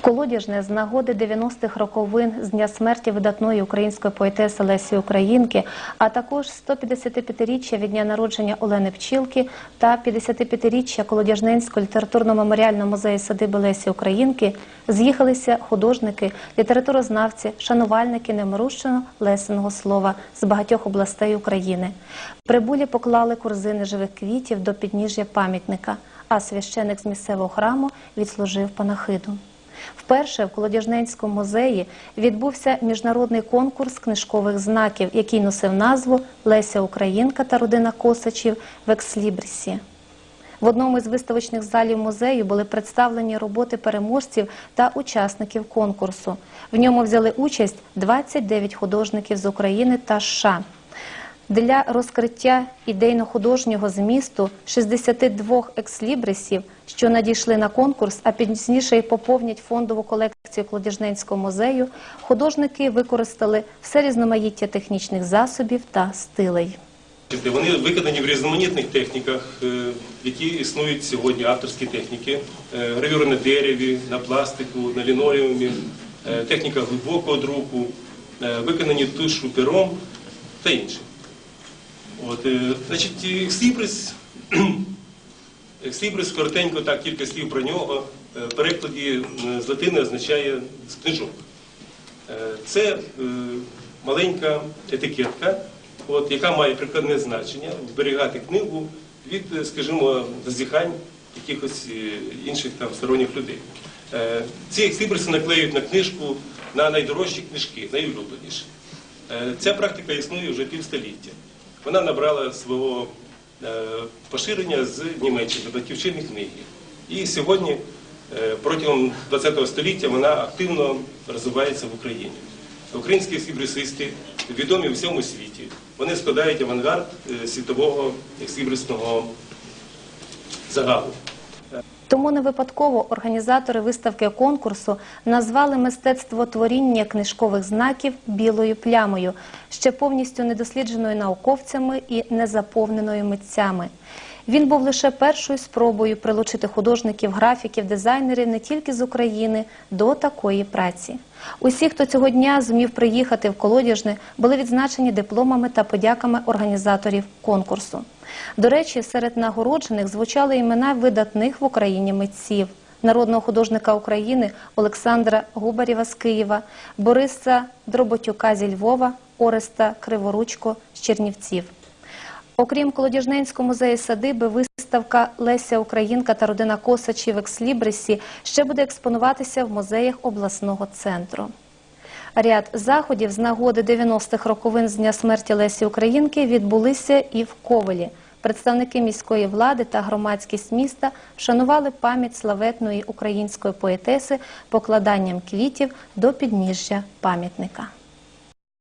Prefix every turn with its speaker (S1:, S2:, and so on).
S1: В Колодяжне з нагоди 90-х роковин з дня смерті видатної української поетеси Лесі Українки, а також 155-річчя від дня народження Олени Пчілки та 55-річчя Колодяжненського літературно-меморіального музею садиби Лесі Українки з'їхалися художники, літературознавці, шанувальники немирущено лесеного слова з багатьох областей України. Прибулі поклали корзини живих квітів до підніжжя пам'ятника, а священик з місцевого храму відслужив панахиду. Вперше в Колодяжненському музеї відбувся міжнародний конкурс книжкових знаків, який носив назву Леся Українка та родина Косачів в Екслібрісі. В одному із виставочних залів музею були представлені роботи переможців та учасників конкурсу. В ньому взяли участь 29 художників з України та США. Для розкриття ідейно-художнього змісту 62 екслібрисів, що надійшли на конкурс, а пізніше й поповнять фондову колекцію Кладіжненського музею, художники використали все різноманіття технічних засобів та стилей.
S2: Вони виконані в різноманітних техніках, е, які існують сьогодні, авторські техніки, Е, гравюри на дереві, на пластику, на лінолеумі, е, техніка глибокого друку, виконані тушу пером та інше. От, е, значить, ексібрис, ексібрис, коротенько, так, кілька слів про нього, в перекладі е, з латини означає книжок. Е, Це е, маленька етикетка, от, яка має прикладне значення зберігати книгу від, скажімо, зазіхань якихось інших там сторонніх людей. Ці ексібриси наклеюють на книжку на найдорожчі книжки, найулюбленіші. Ця практика існує вже півстоліття. Вона набрала свого е, поширення з Німеччини, батьківщини книги. І сьогодні, е, протягом ХХ століття, вона активно розвивається в Україні. Українські сібрисисти відомі в всьому світі. Вони складають авангард е, світового сібрисного загалу.
S1: Тому не випадково організатори виставки конкурсу назвали мистецтво творіння книжкових знаків білою плямою, ще повністю недослідженою науковцями і незаповненою митцями. Він був лише першою спробою прилучити художників, графіків, дизайнерів не тільки з України до такої праці. Усі, хто цього дня зумів приїхати в Колодяжне, були відзначені дипломами та подяками організаторів конкурсу. До речі, серед нагороджених звучали імена видатних в Україні митців народного художника України Олександра Губарєва з Києва, Бориса Дроботюка зі Львова, Ореста Криворучко з Чернівців. Окрім Колодяжненського музею садиби, виставка Леся Українка та родина Косачів Екслібрисі ще буде експонуватися в музеях обласного центру. Ряд заходів з нагоди 90-х роковин з дня смерті Лесі Українки відбулися і в Ковелі. Представники міської влади та громадськість міста вшанували пам'ять славетної української поетеси покладанням квітів до підніжжя пам'ятника.